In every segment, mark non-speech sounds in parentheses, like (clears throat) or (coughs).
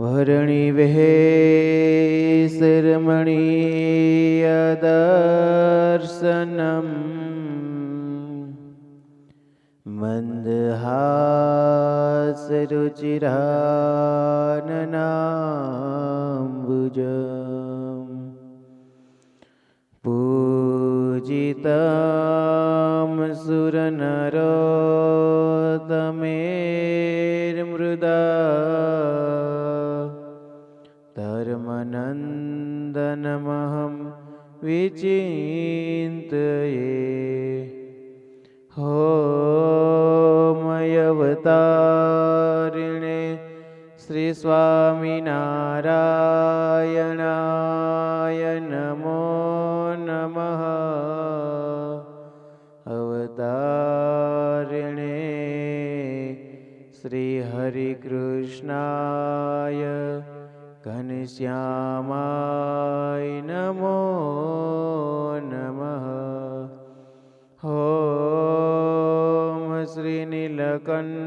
વરણી વહે શરમણીય દર્શનમ. મંદહાસરુચિરાનનાંબુજમ પૂજિतं સુરનરોતમેર્મૃદા नन्दनमहं विचिन्तये होमयवतारिणे श्रीस्वामिनारायणाय नमो नमः अवतारिणे श्रीहरिकृष्णा ઘનશ્યામાય નમો નમઃ. હોમ શ્રી નીલકંઠ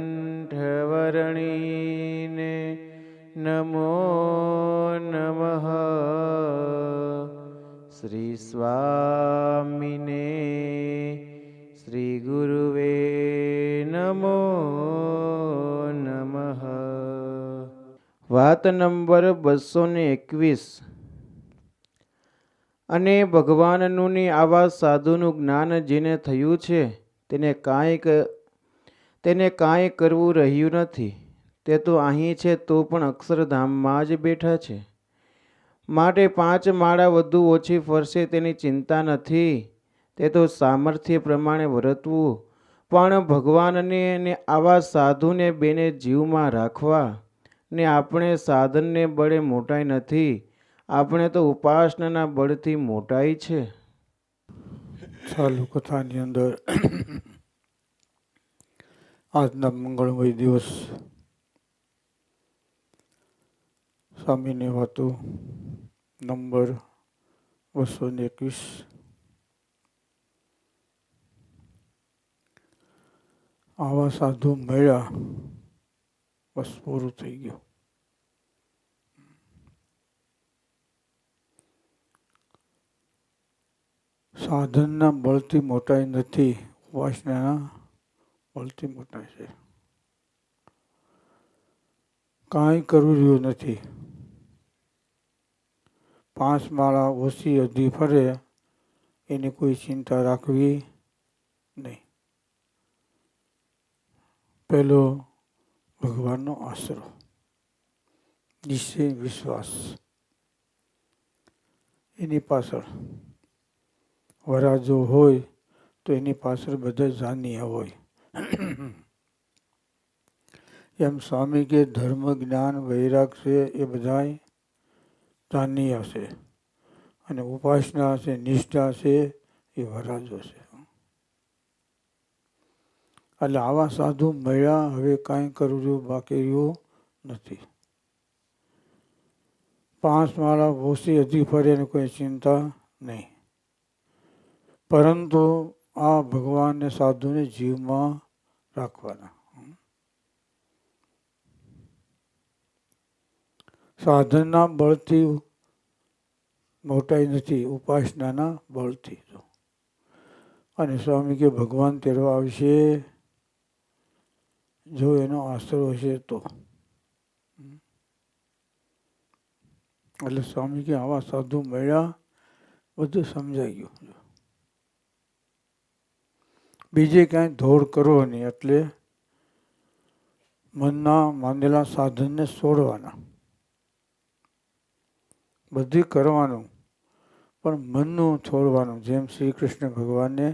વાત નંબર બસો ને એકવીસ. અને ભગવાનનું ને આવા સાધુનું જ્ઞાન જેને થયું છે, તેને કાંઈ તેને કાંઈ કરવું રહ્યું નથી. તે તો અહીં છે, તો પણ અક્ષરધામમાં જ બેઠા છે. માટે પાંચ માળા વધુ ઓછી ફરશે તેની ચિંતા નથી. તે તો સામર્થ્ય પ્રમાણે વર્તવું. પણ ભગવાનને અને આવા સાધુને બેને જીવમાં રાખવા ને આપણે સાધનને બળે મોટાઈ નથી. આપણે તો ઉપાસનાના બળથી મોટાઈ છે. ચાલુ, કથાની અંદર. આજના મંગળમય દિવસ. સ્વામીની વાતો નંબર બસો ને એકવીસ. આવા સાધુ મળ્યા. બસ પૂરું થઈ ગયું. સાધનના બળથી મોટાઈ નથી વાસનાના બળથી મોટાઈ છે. કાંઈ કરવું રહ્યું નથી. પાંચ માળા ઓછી અધી ફરે, એની કોઈ ચિંતા રાખવી નહીં. પહેલો, ભગવાનનો આશરો. નિશ્ચય વિશ્વાસ. એની પાછળ વરાજો હોય તો એની પાછળ બધા જાનીય હોય. એમ સ્વામી કે ધર્મ, જ્ઞાન, વૈરાગ છે એ બધા જાનીય છે અને ઉપાસના છે, નિષ્ઠા છે એ વરાજો છે. એટલે આવા સાધુ મળ્યા, હવે કાંઈ કરવું બાકી રહ્યું નથી. પાંચ માળા ઓછી હજી ફરે કોઈ ચિંતા નહીં. પરંતુ આ ભગવાનને સાધુને જીવમાં રાખવાના. સાધનના બળથી મોટાઈ નથી, ઉપાસનાના બળથી. અને સ્વામી કે ભગવાન તેરો આવશે, જો એનો આશરો હશે તો. એટલે સ્વામી કે આવા સાધુ મળ્યા, બધું સમજાઈ ગયું. બીજે કાંઈ ધોળ કરો નહીં, એટલે મનના માનેલા સાધનને છોડવાના. બધું કરવાનું, પણ મનનું છોડવાનું. જેમ શ્રી કૃષ્ણ ભગવાને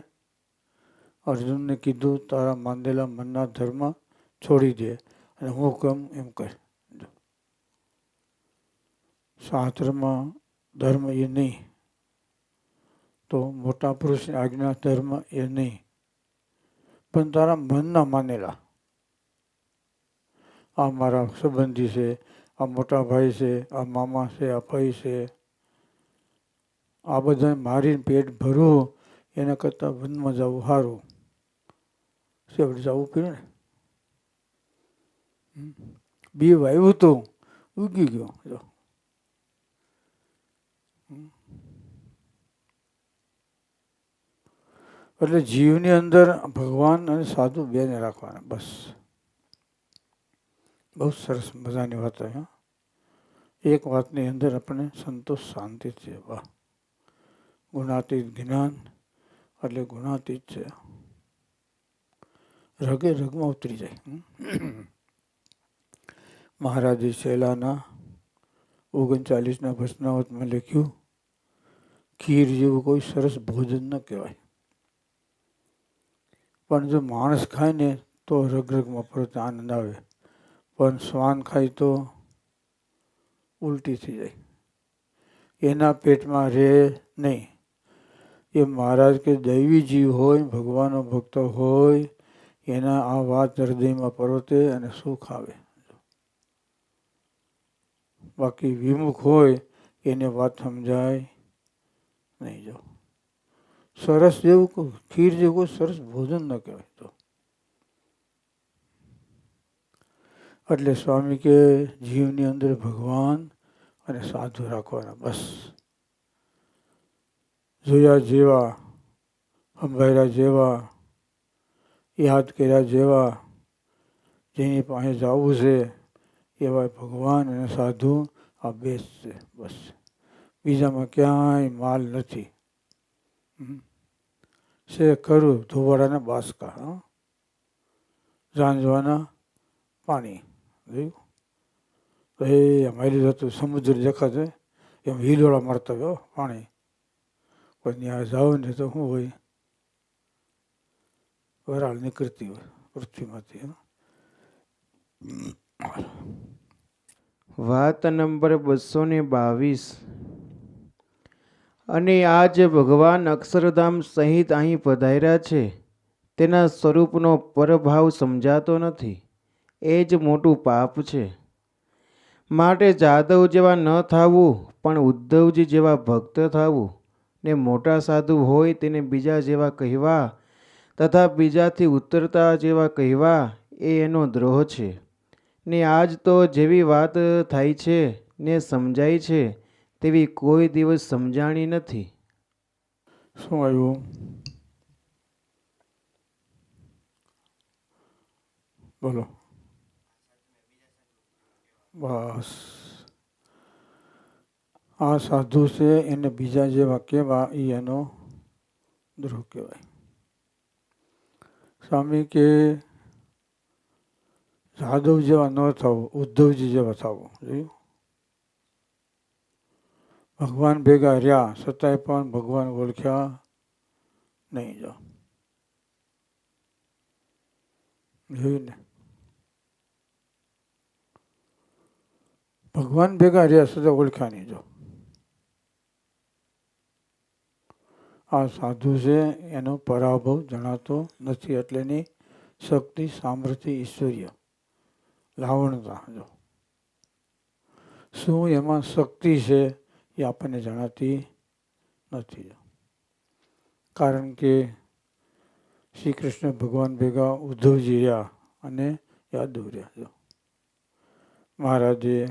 અર્જુનને કીધું, તારા માંદેલા મનના ધર્મ છોડી દે. અને હું કેમ એમ કહે શાસ્ત્રમાં ધર્મ એ નહીં, તો મોટા પુરુષની આજ્ઞા ધર્મ એ નહીં. પણ તારા મનના માનેલા. આ મારા સંબંધી છે, આ મોટા ભાઈ છે, આ મામા છે, આ ભાઈ છે. આ બધા મારીને પેટ ભરવું એના કરતાં વનમાં જવું સારું. શેવડે જવું પડ્યું ને બી વાવ્યું હતું, ઉગી ગયો જો હમ. એટલે જીવની અંદર ભગવાન અને સાધુ બેને રાખવાના, બસ. બહુ સરસ મજાની વાત હા. એક વાતની અંદર આપણે સંતોષ, શાંતિ છે, વાહ. ગુણાતીત જ્ઞાન, એટલે ગુણાતીત છે. રગે રગમાં ઉતરી જાય. મહારાજે શૈલાના ઓગણચાલીસના ભસ્નાવતમાં લખ્યું, ખીર જેવું કોઈ સરસ ભોજન ન કહેવાય. પણ જો માણસ ખાય ને તો રગરગમાં પરત આનંદ આવે. પણ શ્વાન ખાય તો ઉલટી થઈ જાય. એના પેટમાં રહે નહીં. એ મહારાજ કે દૈવી જીવ હોય, ભગવાનનો ભક્ત હોય, એના આ વાત હૃદયમાં પરોતે અને સુખ આવે. બાકી વિમુખ હોય, એને વાત સમજાય નહીં જો. સરસ જેવું ખીર જેવું સરસ ભોજન ન કહેવાય તો. એટલે સ્વામી કે જીવની અંદર ભગવાન અને સાધુ રાખવાના, બસ. જોયા જેવા સંભાળ્યા જેવા, યાદ કર્યા જેવા, જેની પાસે જવું છે, એવા ભગવાન અને સાધુ આ બેસ છે, બસ. બીજામાં ક્યાંય માલ નથી. છે ખરું ધોવાડાના બાસકા? ઝાંઝવાના પાણી, જોયું? તો એ અમારી જતું સમુદ્ર દેખાશે એમ હિલોળા મારતા હો, પાણી. કોઈ ત્યાં જાઓ ને તો શું હોય? વરાળ નીકળતી હોય, પૃથ્વીમાંથી? વાત નંબર બસો ને બાવીસ. અને આ જે ભગવાન અક્ષરધામ સહિત અહીં પધાર્યા છે. તેના સ્વરૂપનો પરભાવ સમજાતો નથી. એ જ મોટું પાપ છે. માટે જાદવ જેવા ન થવું, પણ ઉદ્ધવજી જેવા ભક્ત થવું. ને મોટા સાધુ હોય તેને બીજા જેવા કહેવા તથા બીજાથી ઉતરતા જેવા કહેવા એ એનો દ્રોહ છે. ને આજ તો જેવી વાત થાય છે, ને સમજાય છે તેવી કોઈ દિવસ સમજાણી નથી. શું આવ્યું? બોલો. બસ. આ સાધુ છે, એને બીજા જેવા કહેવા એ એનો દ્રોહ કહેવાય. સ્વામી કે, જાદવ જેવા ન થવું ઉદ્ધવજી જેવા થવું જોયું? ભગવાન ભેગા રહ્યા, છતાંય પણ ભગવાન ઓળખ્યા નહીં જો. જોયું ને. ભગવાન ભેગા રહ્યા, છતાં ઓળખ્યા નહીં જો. આ સાધુ છે, એનો પરાભવ જણાતો નથી, એટલે એની શક્તિ, સામર્થ્ય ઈશ્વર્ય લાવણતા જો. શું એમાં શક્તિ છે? એ આપણને જણાતી નથી. કારણ કે શ્રી કૃષ્ણ ભગવાન ભેગા ઉદ્ધવજી રહ્યા અને યાદવ રહ્યા મહારાજે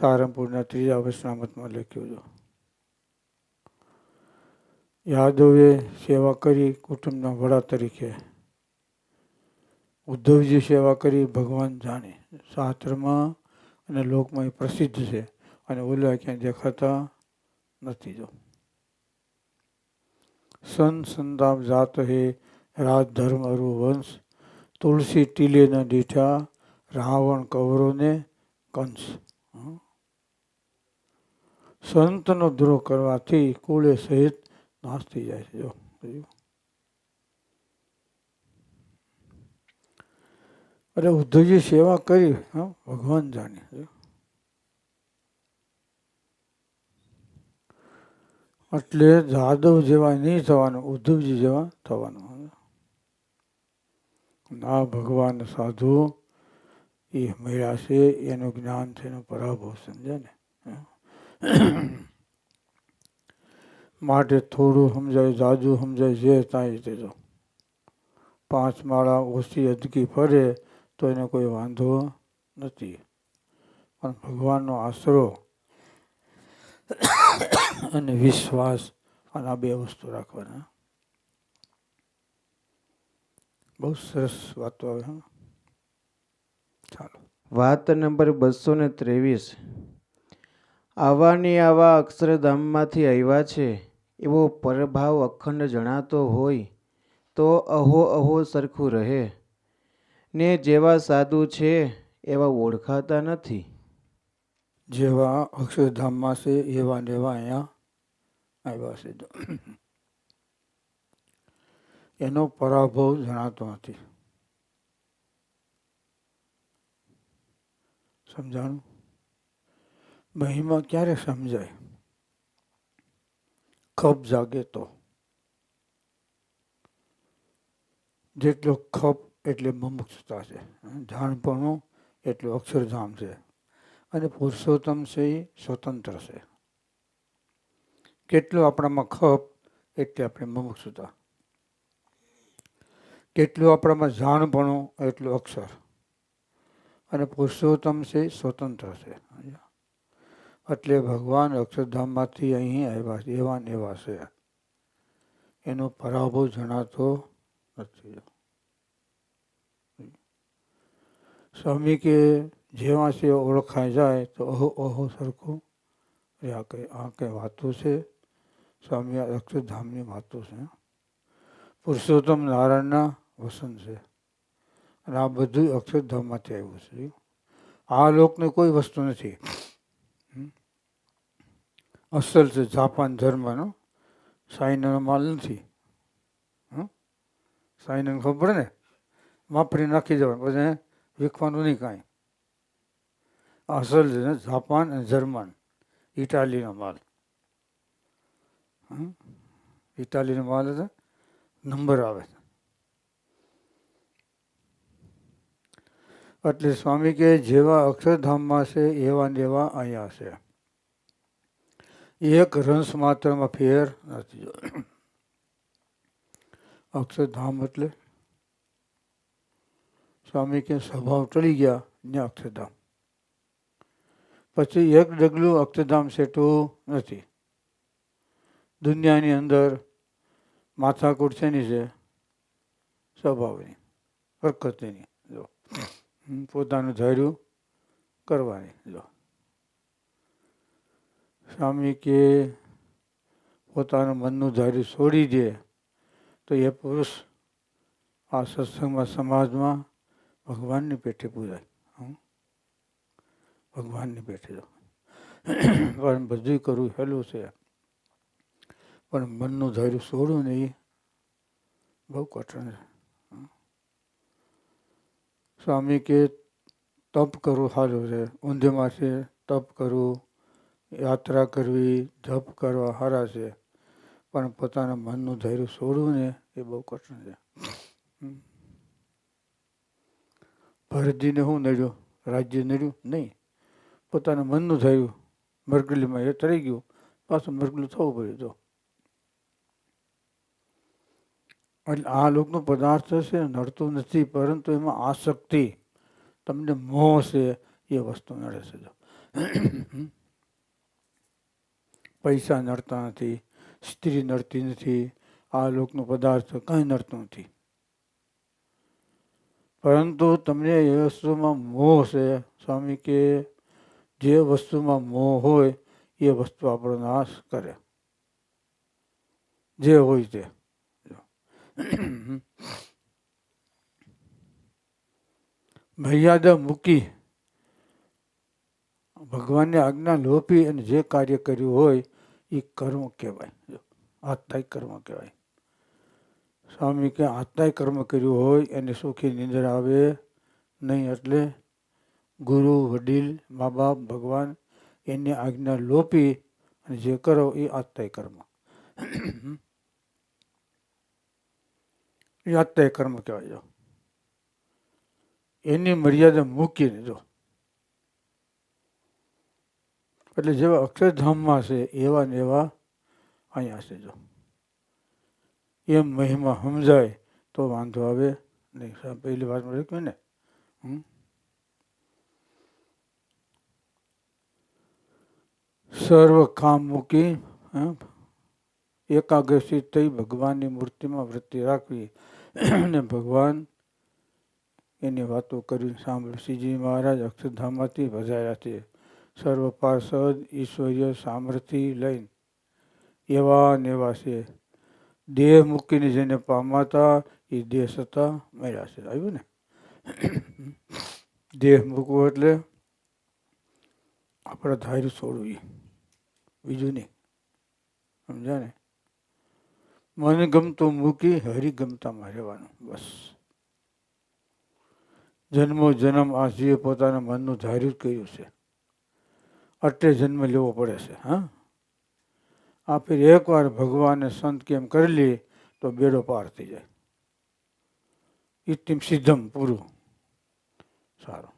સારંગપુરના ત્રીજા વચનામતમાં લખ્યું હતું યાદવે સેવા કરી કુટુંબના વડા તરીકે. ઉદ્ધવજી સેવા કરી ભગવાન જાણે. શાસ્ત્રમાં અને લોકમાં એ પ્રસિદ્ધ છે. અને ઓલા ક્યાંય દેખાતા નથી જો. સન સંતાપ જાત હે, રાજ ધર્મ અરુ વંશ, તુલસી ટીલે ન દીઠા, રાવણ કૌરવને કંસ. સંતનો દ્રોહ કરવાથી કુળે સહિત નાશ થઈ જાય છે જો. અરે ઉદ્ધવજી સેવા કરી હા ભગવાન જાણે. એટલે જાદવ જેવા નહીં થવાનું, ઉદ્ધવજી જેવા થવાનું. ના ભગવાન સાધુ, એ મળ્યા છે, એનું જ્ઞાન છે, એનો પરાભવ સમજે ને? માટે થોડું સમજાય, જાજુ સમજાય, જે ત્યાં રીતે જો પાંચ માળા ઓછી અદકી ફરે, તો એને કોઈ વાંધો નથી. પણ ભગવાનનો આશરો (coughs) અને વિશ્વાસ અને આ બે વસ્તુ રાખવાના. બહુ સરસ વાતો આવે, હા. ચાલો. વાત નંબર બસો ને ત્રેવીસ. આવાની આવા અક્ષરધામમાંથી આવ્યા છે, એવો પરભાવ અખંડ જણાતો હોય, તો અહો અહો સરખું રહે. ને જેવા સાધુ છે, એવા ઓળખાતા નથી. જેવા અક્ષરધામમાં છે એવા એવા અહીંયા આવ્યા છે એનો પરાભવ જણાતો નથી. સમજાણું? મહિમા ક્યારે સમજાય? ખપ જાગે તો. જેટલો ખપ, એટલે મમુક્ષતા છે. જાણપણું, એટલું અક્ષરધામ છે. અને પુરુષોત્તમ છે એ સ્વતંત્ર છે. કેટલું આપણામાં ખપ એટલે આપણે મુમુક્ષુતા. કેટલું આપણામાં જાણપણું એટલું અક્ષર. અને પુરુષોત્તમ છે સ્વતંત્ર છે. એટલે ભગવાન અક્ષરધામમાંથી અહીં આવ્યા એવા ને એવા છે. એનો પરાભવ જણાતો નથી. સ્વામી કે જેવા છે ઓળખાઈ જાય તો અહો અહો સરખું. આ કઈ આ કંઈ વાતો છે? સ્વામી, આ અક્ષરધામની વાતો છે. પુરુષોત્તમ નારાયણના વસન છે. અને આ બધું અક્ષરધામમાંથી આવ્યું છે. આ લોકની કોઈ વસ્તુ નથી. અસલ છે જાપાન ધર્મનો. સાઈનાનો માલ નથી. સાઈનાને ખબર પડે ને? વાપરી નાખી દેવાનું. પછી વિકવાનું નહીં કાંઈ. અસલ છે જાપાન અને જર્મન ઇટાલીનો માલ? ઇટાલીનો માલ હતો નંબર આવે એટલે સ્વામી કે જેવા અક્ષરધામમાં છે એવા એવા અહીંયા છે એક રંશ માત્રમાં ફેર નથી અક્ષરધામ એટલે સ્વામી કે સ્વભાવ ટળી ગયા ને અક્ષરધામ પછી એક ડગલું અક્ષરધામ સેટું નથી. દુનિયાની અંદર માથાકૂટ શેની છે? સ્વભાવની, હરકતની. જો પોતાનું ધૈર્યું કરવાની. જો, સ્વામી કે પોતાનું મનનું ધૈર્ય છોડી દે, તો એ પુરુષ આ સત્સંગમાં, સમાજમાં ભગવાનની પેઠે પૂજાય? ભગવાનની બેઠે જાઓ પણ બધું કરવું હેલું છે. પણ મનનું ધૈર્ય છોડવું નહીં બહુ કઠણ છે. સ્વામી કે તપ કરવું સારું છે. ઊંધેમાં છે, તપ કરવું, યાત્રા કરવી, જપ કરવા સારા છે. પણ પોતાના મનનું ધૈર્ય છોડવું ને એ બહુ કઠણ છે. ભરતજીને શું નડ્યું? રાજ્ય નડ્યું? નહીં. પોતાના મનનું થયું. મરગલીમાં એ તરી ગયું. પાછું મરગલું થવું પડ્યું તો. એટલે આ લોકનો પદાર્થ છે, નડતું નથી, પરંતુ એમાં આસક્તિ. તમને મોહ છે, એ વસ્તુ નડે છે જો. પૈસા નડતા નથી, સ્ત્રી નડતી નથી, આ લોકનો પદાર્થ કાંઈ નડતો નથી. પરંતુ તમને એ વસ્તુમાં મોહ છે, સ્વામી, કે જે વસ્તુમાં મોહ હોય, એ વસ્તુ આપણો નાશ કરે. જે હોય તે. મર્યાદા મૂકી ભગવાનની આજ્ઞા લોપી અને જે કાર્ય કર્યું હોય, એ કર્મ કહેવાય. આત્માય કર્મ કહેવાય. સ્વામી કે આત્માય કર્મ કર્યું હોય, એને સુખી નિંદર આવે નહીં એટલે ગુરુ, વડીલ મા બાપ ભગવાન એની આજ્ઞા લોપી અને જે કરો એ આત્માય કર્મ. એ આત્માય કર્મ કહેવાય, જો. એની મર્યાદા મૂકીને, જો. એટલે જેવા અક્ષરધામમાં છે, એવા ને એવા અહીંયા છે, જો. એમ મહિમા સમજાય તો વાંધો આવે નહીં. પહેલી વાતમાં લખ્યું ને. હમ? સર્વ કામ મૂકી હં, એકાગ્રચિત થઈ ભગવાનની મૂર્તિમાં વૃત્તિ રાખવી અને ભગવાન એની વાતો કરી સાંભળી. શ્રીજી મહારાજ અક્ષરધામમાંથી ભજાયા છે. સર્વ પાર્ષદ ઈશ્વરીય સામર્થ્ય લઈને એવા ને એવા છે. દેહ મૂકીને જેને પામાતા એ દેહ સતા મળ્યા છે. આવ્યું ને? દેહ મૂકવો એટલે આપણે ધાર્યું છોડવી બીજું નહીં. સમજા ને મને ગમતું મૂકી હરી ગમતામાં રહેવાનું, બસ. જન્મો જન્મ આ જીવે પોતાના મનનું ધાર્યું જ કર્યું છે. અટે જન્મ લેવો પડે છે, હા? આ ફેર એકવાર ભગવાને સંત કેમ કરી લે, તો બેડો પાર થઈ જાય. ઇતિમ સિદ્ધમ પૂરું. સારું.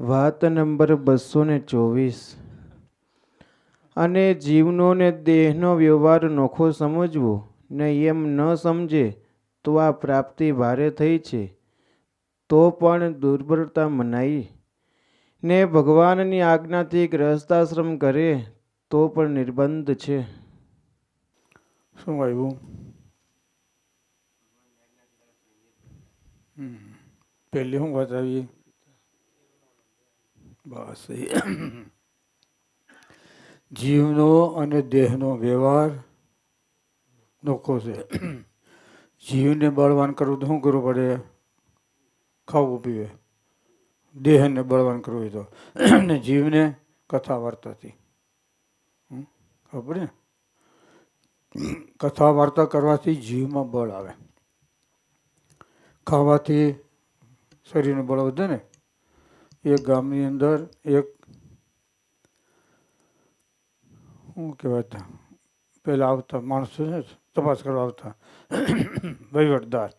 વાત નંબર બસો ને ચોવીસ. અને જીવનો ને દેહનો વ્યવહાર નોખો સમજવો, ને એમ ન સમજે તો આ પ્રાપ્તિ ભારે થઈ છે. તો પણ દુર્બળતા મનાઈ. ને ભગવાનની આજ્ઞાથી ગ્રહસ્થાશ્રમ કરે તો પણ નિર્બંધ છે. શું આવ્યું. પહેલી શું વાત આવી? બસ. જીવનો અને દેહનો વ્યવહાર નોખો છે. જીવને બળવાન કરવું તો શું કરવું પડે? ખાવું પીવે. દેહને બળવાન કરવું હોય તો. અને જીવને કથા વાર્તાથી? ખબર ને કથા વાર્તા કરવાથી જીવમાં બળ આવે. ખાવાથી શરીરનું બળ વધે ને? એક ગામની અંદર એક, શું કહેવાય પહેલાં આવતા માણસો છે તપાસ કરવા આવતા વહીવટદાર.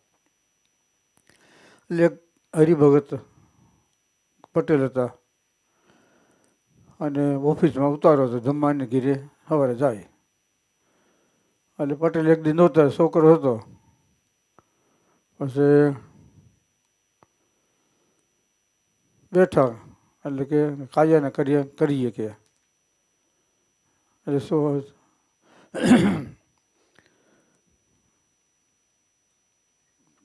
એટલે એક હરિભગત પટેલ હતા. અને ઓફિસમાં ઉતારો હતો જમવાની ઘીરે સવારે જાય. એટલે પટેલ એક દિન નહોતા, છોકરો હતો. પછી બેઠા એટલે કે કાયાને કરીએ કરીએ કે. એટલે શું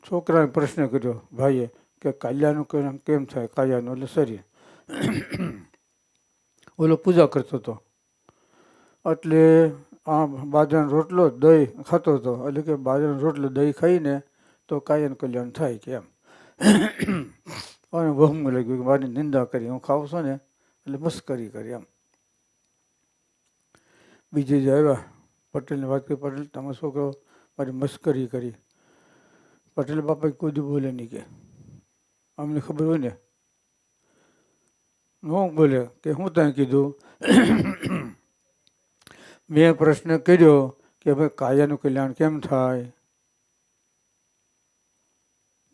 છોકરાએ પ્રશ્ન કર્યો, ભાઈએ, કે કાલ્યાનું કેમ કેમ થાય કાયાનું? એટલે શરીર ઓલો પૂજા કરતો હતો. એટલે આ બાજરાનો રોટલો દહીં ખાતો હતો. એટલે કે બાજરાનો રોટલો દહીં ખાઈને તો કાયન કલ્યાણ થાય કે એમ. અને વહમ લાગ્યું કે મારી નિંદા કરી, હું ખાઉં છું ને, એટલે મસ્કરી કરી એમ. બીજે જે આવ્યા, પટેલની વાત કરી, પટેલ, તમે છોકરો મારી મસ્કરી કરી. પટેલ બાપા કોઈ બોલે નહીં કે. અમને ખબર હોય ને. હું બોલે કે હું ત્યાં કીધું, મેં પ્રશ્ન કર્યો કે ભાઈ કાયાનું કલ્યાણ કેમ થાય?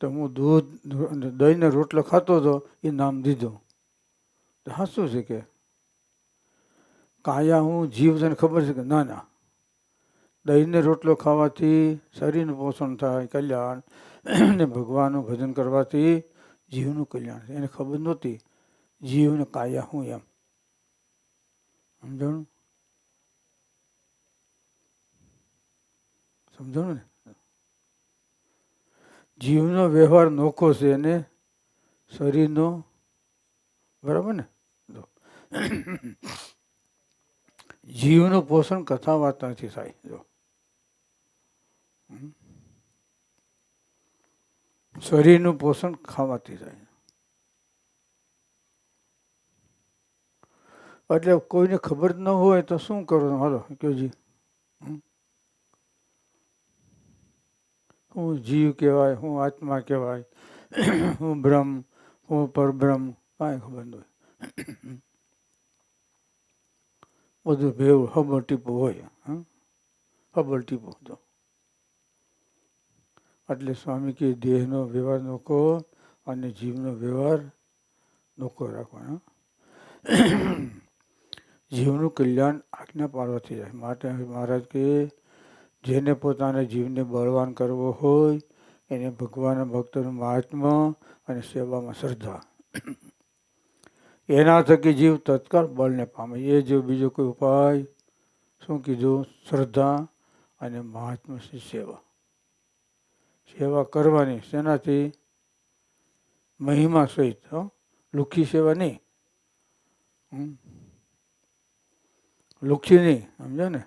તો હું દૂધ, દહીંને રોટલો ખાતો હતો, એ નામ દીધો. તો હા, શું છે કે? કાયા હું જીવ તને ખબર છે કે? ના ના. દહીંને રોટલો ખાવાથી શરીરનું પોષણ થાય, કલ્યાણ. ને ભગવાનનું ભજન કરવાથી જીવનું કલ્યાણ થાય. એને ખબર નહોતી. જીવને કાયા હું એમ. સમજાણું? સમજાણું ને? જીવનો વ્યવહાર નોખો છે અને શરીરનો. બરાબર ને? જો. જીવનું પોષણ કથા વાર્તાથી થાય, જો. શરીરનું પોષણ ખાવાથી થાય. એટલે કોઈને ખબર ન હોય તો શું કરવાનું હાલો કયોજી હું જીવ કહેવાય, હું આત્મા કહેવાય, (clears throat) હું બ્રહ્મ, હું પરબ્રહ્મ, કાંઈ ખબર ન હોય. (clears throat) બધું ભેવ, હબળ ટીપું હોય, હં? હબળ ટીપું તો. એટલે સ્વામી કે દેહનો વ્યવહાર નોકો અને જીવનો વ્યવહાર નોકો રાખવાનો (clears throat) જીવનું કલ્યાણ આજ્ઞા પાડવાથી જાય માટે મહારાજ કે જેને પોતાના જીવને બળવાન કરવો હોય, એને ભગવાનના ભક્તોનું મહાત્મા અને સેવામાં શ્રદ્ધા. એના થકી જીવ તત્કાળ બળને પામે. એ જેવું બીજો કોઈ ઉપાય? શું કીધું? શ્રદ્ધા અને મહાત્માની સેવા. સેવા કરવાની શેનાથી? મહિમા સહિત લુખી સેવા નહીં. લુખી નહીં સમજો ને?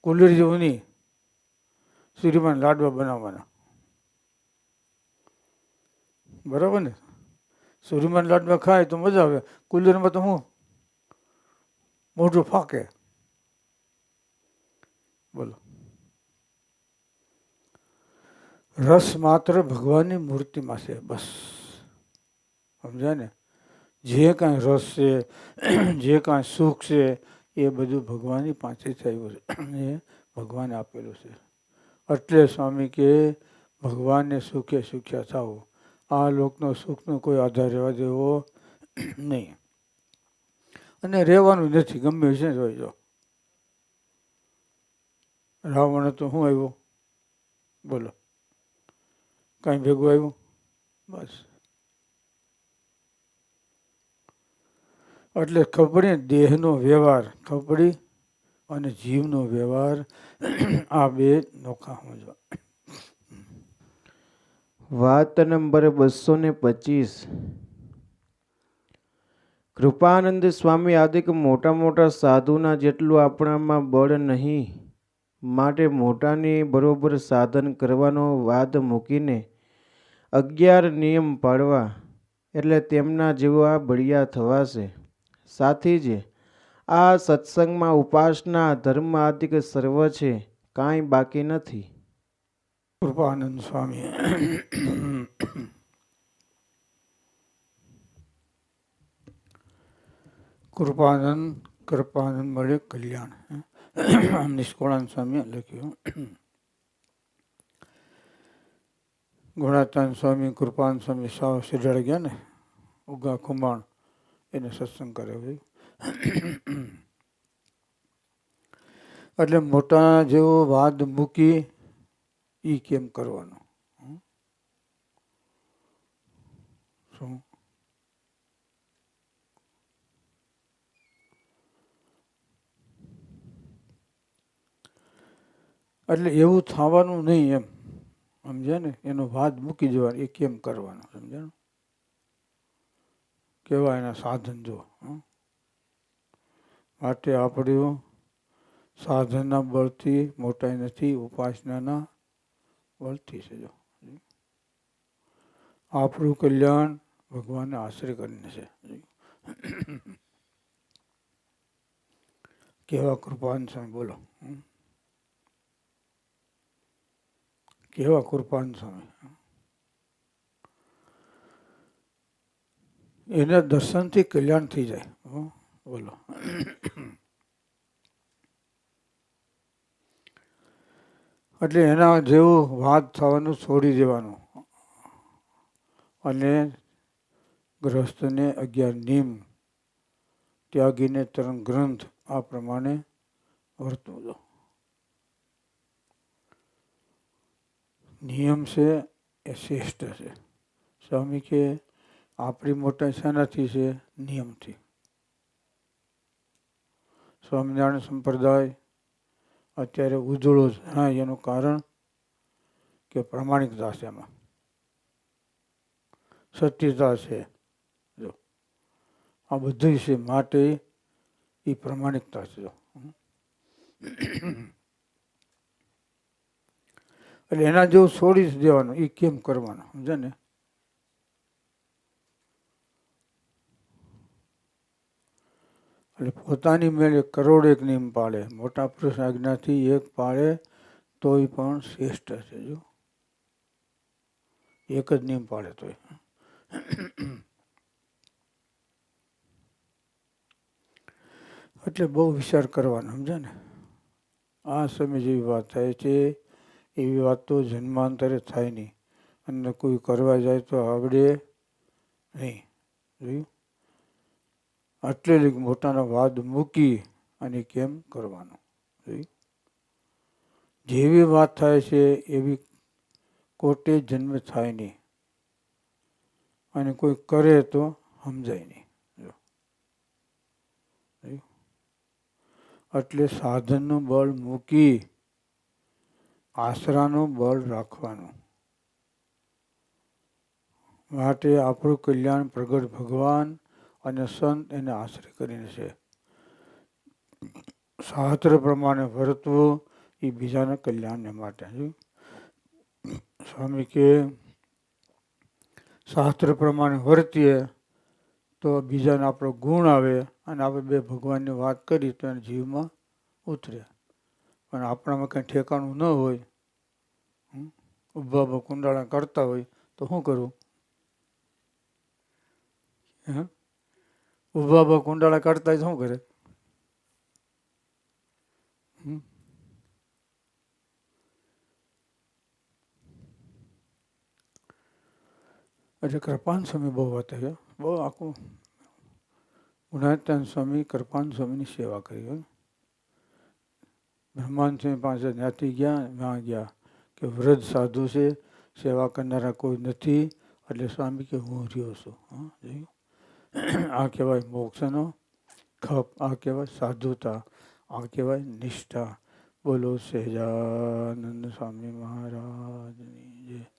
કુલર જેવની શ્રીમાન લાડવા બનાવવાના. બરાબર ને? સૂર્યમાન લાડવા ખાય તો મજા આવે. કુલરમાં તો હું, મોઢું ફાકે. બોલો. રસ માત્ર ભગવાનની મૂર્તિમાં છે, બસ. સમજાય ને? જે કાંઈ રસ છે, જે કાંઈ સુખ છે એ બધું ભગવાનની પાસે થયું છે. એ ભગવાન આપેલું છે. એટલે સ્વામી કે ભગવાનને સુખે સુખ્યા થાવ આ લોકનો સુખનો કોઈ આધાર રહેવા દેવો નહીં. અને રહેવાનું નથી, ગમે છે જોઈ જો. રાવણ તો શું આવ્યો? બોલો. કાંઈ ભેગું આવ્યું? બસ. એટલે ખબર દેહનો વ્યવહાર ખબર અને જીવનો વ્યવહાર, આ બે નોખા સમજવા. વાત નંબર બસો ને પચીસ. કૃપાનંદ સ્વામી આદિક મોટા મોટા સાધુના જેટલું આપણામાં બળ નહીં, માટે મોટાની બરોબર સાધન કરવાનો વાદ મૂકીને અગિયાર નિયમ પાડવા એટલે તેમના જેવા બળિયા થવાશે. સાથી જ આ સત્સંગમાં ઉપાસના ધર્મ આદિક સર્વ છે, કાંઈ બાકી નથી. કૃપાનંદ સ્વામી. કૃપાનંદ કૃપાનંદ મળે કલ્યાણ. નિષ્કોળાનંદ સ્વામીએ લખ્યું. ગુણાતાન સ્વામી કૃપાન સ્વામી સાવ સિરડ ગયા ને, ઉગા ખુમાણ એને સત્સંગ કરાવ્યો એટલે મોટા જેવો વાદ મૂકી એ કેમ કરવાનો? શું? એટલે એવું થવાનું નહીં એમ. સમજ્યા ને? એનો વાદ મૂકી જવાનો, એ કેમ કરવાનો? સમજાણું કેવા એના સાધન જો માટે આપણું સાધનના બળથી મોટાઈ નથી, ઉપાસનાના બળથી છે જો. આપણું કલ્યાણ ભગવાનને આશ્રય કરીને છે. કેવા કૃપાન સ્વામી બોલો. કેવા કૃપાન સ્વામી એના દર્શનથી કલ્યાણ થઈ જાય? બોલો. એટલે એના જેવું વાત થવાનું છોડી દેવાનું. અને ગ્રસ્તને અગિયાર નિયમ ત્યાગીને તરણ ગ્રંથ આ પ્રમાણે વર્તવું દો નિયમ છે એ શ્રેષ્ઠ છે. સ્વામી કે આપણી મોટા શેનાથી છે? નિયમથી. સ્વામિનારાયણ સંપ્રદાય અત્યારે ઉજળો જણાય એનું કારણ કે પ્રામાણિકતા છે એમાં. સત્યતા છે. જો. આ બધું છે માટે એ પ્રામાણિકતા છે, જો. એટલે એના જેવું છોડી જ દેવાનું. એ કેમ કરવાનું? સમજે ને? એટલે પોતાની મેળે કરોડ એક નિયમ પાળે મોટા પુરુષ આજ્ઞાથી એક પાળે તોય પણ શ્રેષ્ઠ છે, જો. એક જ નિયમ પાળે તોય. એટલે બહુ વિચાર કરવાનો સમજે ને? આ સમય જેવી વાત થાય છે, એવી વાત તો જન્માંતરે થાય નહીં. અને કોઈ કરવા જાય તો આવડે નહીં. જોયું? આટલે મોટાનો વાદ મૂકી અને કેમ કરવાનો? જેવી વાત થાય છે, એવી કોટે જન્મ થાય નહીં. અને કોઈ કરે તો સમજાય નહીં. એટલે સાધનનું બળ મૂકી આશરાનું બળ રાખવાનું. માટે આપણું કલ્યાણ પ્રગટ ભગવાન અને સંત એને આશ્રય કરીને છે. શાસ્ત્ર પ્રમાણે વર્તવું એ બીજાના કલ્યાણને માટે સ્વામી કે શાસ્ત્ર પ્રમાણે વર્તીએ તો બીજાને આપણો ગુણ આવે અને આપણે બે ભગવાનની વાત કરી તો એના જીવમાં ઉતરે. પણ આપણામાં કંઈ ઠેકાણું ન હોય ઊભા કુંડાળા કરતા હોય તો શું કરવું હે? ઊભા ઊભા કુંડાળા કાઢતા શું કરે? એટલે કૃપાન સ્વામી બહુ વાત. બહુ આખું ગુણાત્યાન સ્વામી, કૃપાન સ્વામીની સેવા કરી બ્રહ્માંડ સ્વામી પાસે જ્ઞાતિ ગયા, ત્યાં ગયા કે વૃદ્ધ સાધુ છે, સેવા કરનારા કોઈ નથી, એટલે સ્વામી કે હું રહ્યો છું હા, જોયું આ કહેવાય મોક્ષનો ખપ, આ કહેવાય સાધુતા, આ કહેવાય નિષ્ઠા. બોલો સહેજાનંદ સ્વામી મહારાજની જય.